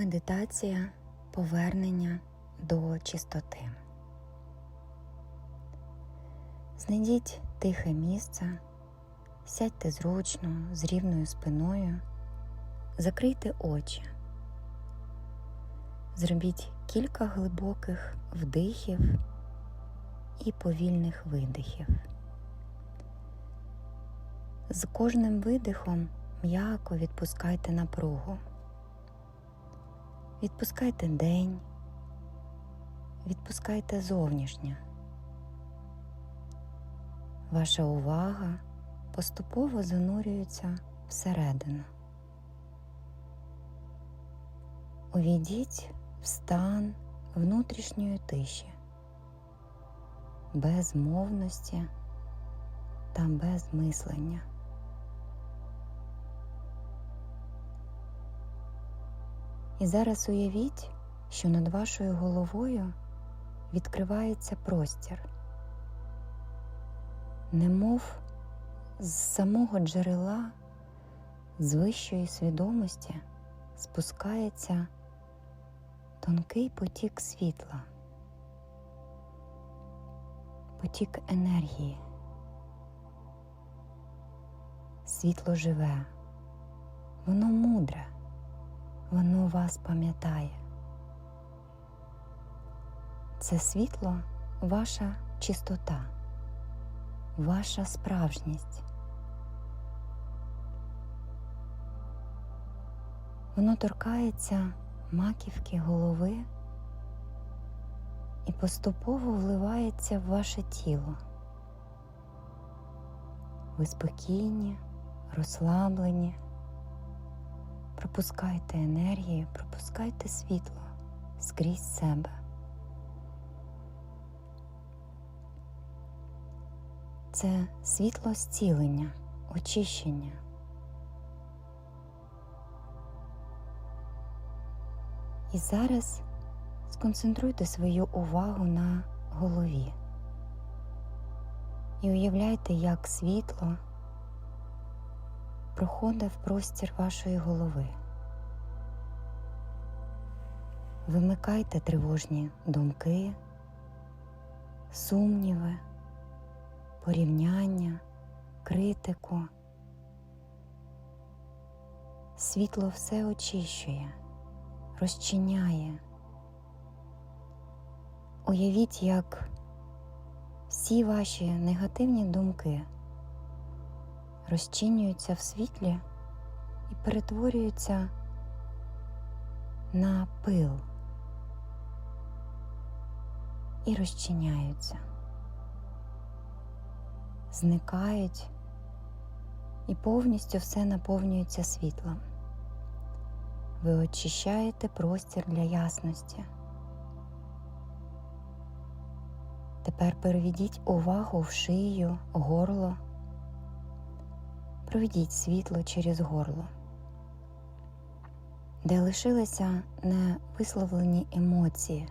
Медитація повернення до чистоти. Знайдіть тихе місце, сядьте зручно, з рівною спиною, закрийте очі, зробіть кілька глибоких вдихів і повільних видихів. З кожним видихом м'яко відпускайте напругу. Відпускайте день, відпускайте зовнішнє. Ваша увага поступово занурюється всередину. Увійдіть в стан внутрішньої тиші, без мовності та без І зараз уявіть, що над вашою головою відкривається простір, немов з самого джерела, з вищої свідомості спускається тонкий потік світла, потік енергії. Світло живе, воно мудре воно вас пам'ятає. Це світло ваша чистота, ваша справжність. Воно торкається маківки голови і поступово вливається в ваше тіло. Ви спокійні, розслаблені. Пропускайте енергію, пропускайте світло скрізь себе. Це світло зцілення, очищення. І зараз сконцентруйте свою увагу на голові і уявляйте, як світло проходить в простір вашої голови. Вимикайте тривожні думки, сумніви, порівняння, критику. Світло все очищує, розчиняє. Уявіть, як всі ваші негативні думки розчинюються в світлі і перетворюються на пил і розчиняються, зникають і повністю все наповнюється світлом. Ви очищаєте простір для ясності. Тепер переведіть увагу в шию, горло. Проведіть світло через горло, де лишилися невисловлені емоції.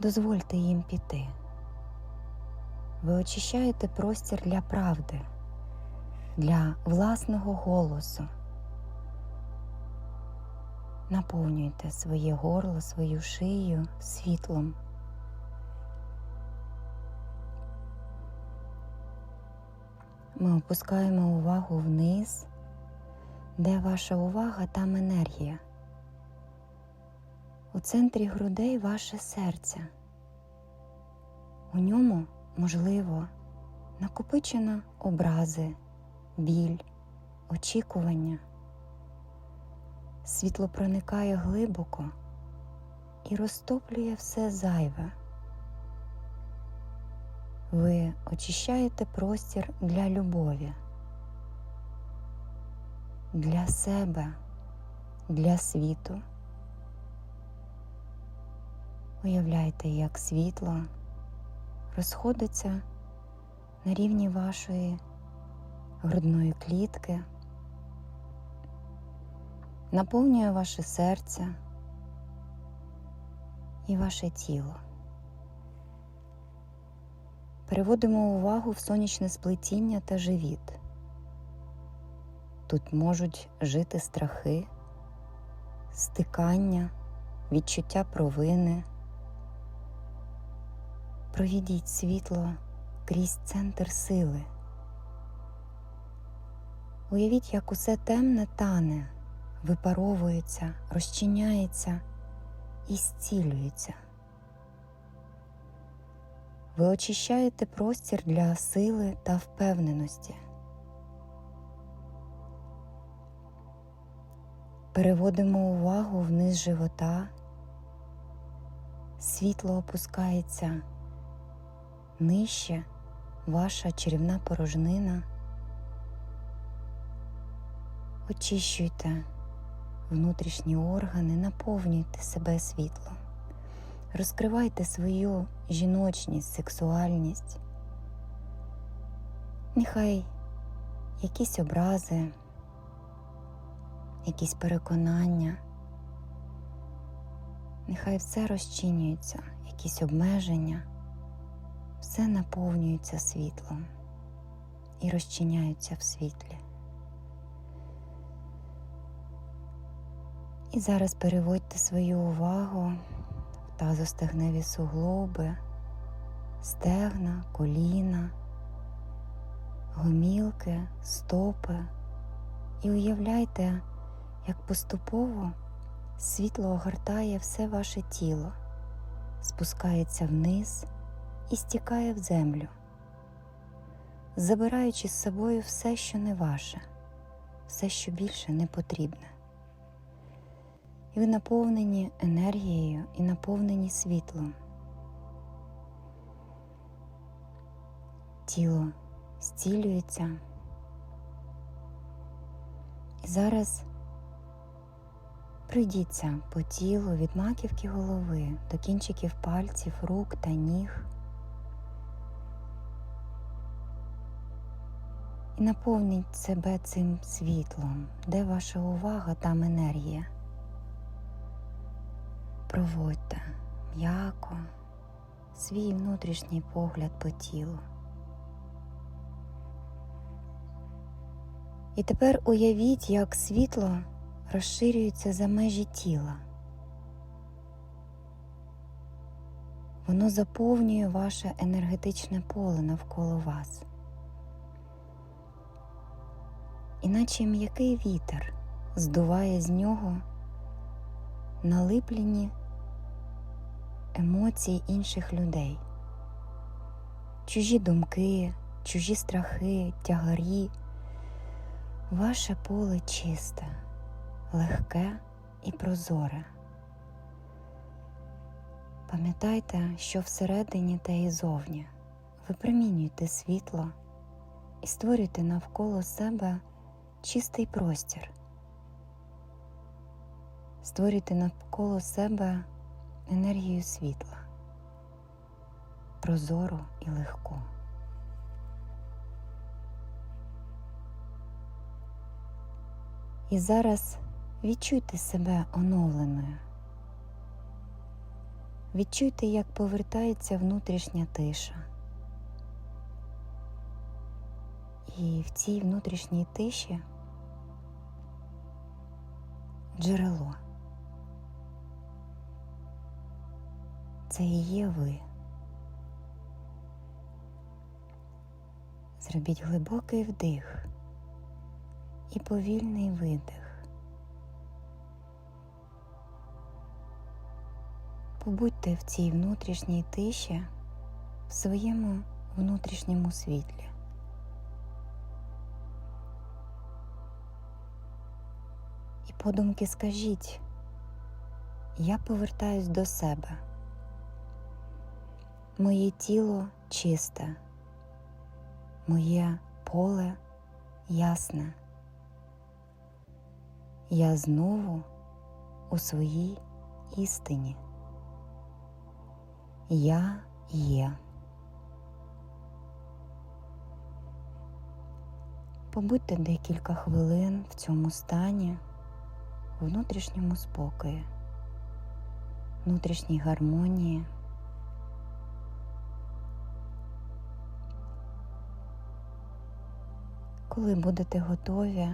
Дозвольте їм піти. Ви очищаєте простір для правди, для власного голосу. Наповнюйте своє горло, свою шию світлом. Ми опускаємо увагу вниз, де ваша увага, там енергія. У центрі грудей ваше серце. У ньому, можливо, накопичено образи, біль, очікування. Світло проникає глибоко і розтоплює все зайве. Ви очищаєте простір для любові, для себе, для світу. Уявляйте, як світло розходиться на рівні вашої грудної клітки, наповнює ваше серце і ваше тіло. Переводимо увагу в сонячне сплетіння та живіт. Тут можуть жити страхи, стикання, відчуття провини. Провідіть світло крізь центр сили. Уявіть, як усе темне тане, випаровується, розчиняється і зцілюється. Ви очищаєте простір для сили та впевненості. Переводимо увагу вниз живота, світло опускається нижче, ваша черівна порожнина. Очищуйте внутрішні органи, наповнюйте себе світлом, розкривайте свою жіночність, сексуальність. Нехай якісь образи, якісь переконання, нехай все розчинюється, якісь обмеження, все наповнюється світлом і розчиняються в світлі. І зараз переводьте свою увагу тазостегневі суглоби, стегна, коліна, гомілки, стопи і уявляйте, як поступово світло огортає все ваше тіло, спускається вниз і стікає в землю, забираючи з собою все, що не ваше, все, що більше не потрібне. І ви наповнені енергією і наповнені світлом. Тіло зцілюється. І зараз пройдіться по тілу від маківки голови до кінчиків пальців, рук та ніг. І наповніть себе цим світлом, де ваша увага, там енергія. Проводьте м'яко свій внутрішній погляд по тілу. І тепер уявіть, як світло розширюється за межі тіла. Воно заповнює ваше енергетичне поле навколо вас. Іначе м'який вітер здуває з нього налиплені емоції інших людей, чужі думки, чужі страхи, тягарі. Ваше поле чисте, легке і прозоре. Пам'ятайте, що всередині та і зовні випромінюйте світло і створюйте навколо себе чистий простір. Створюйте навколо себе енергію світла, прозору і легку. І зараз відчуйте себе оновленою. Відчуйте, як повертається внутрішня тиша. І в цій внутрішній тиші джерело. Це і є ви. Зробіть глибокий вдих і повільний видих. Побудьте в цій внутрішній тиші в своєму внутрішньому світлі. І подумки скажіть, я повертаюсь до себе. Моє тіло чисте, моє поле ясне. Я знову у своїй істині. Я є. Побудьте декілька хвилин в цьому стані, внутрішньому спокої, внутрішній гармонії. Коли будете готові,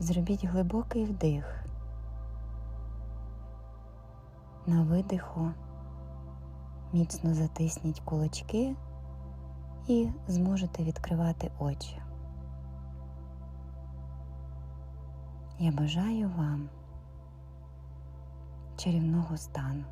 Зробіть глибокий вдих. На видиху міцно затисніть кулачки і зможете відкривати очі. Я бажаю вам чарівного стану.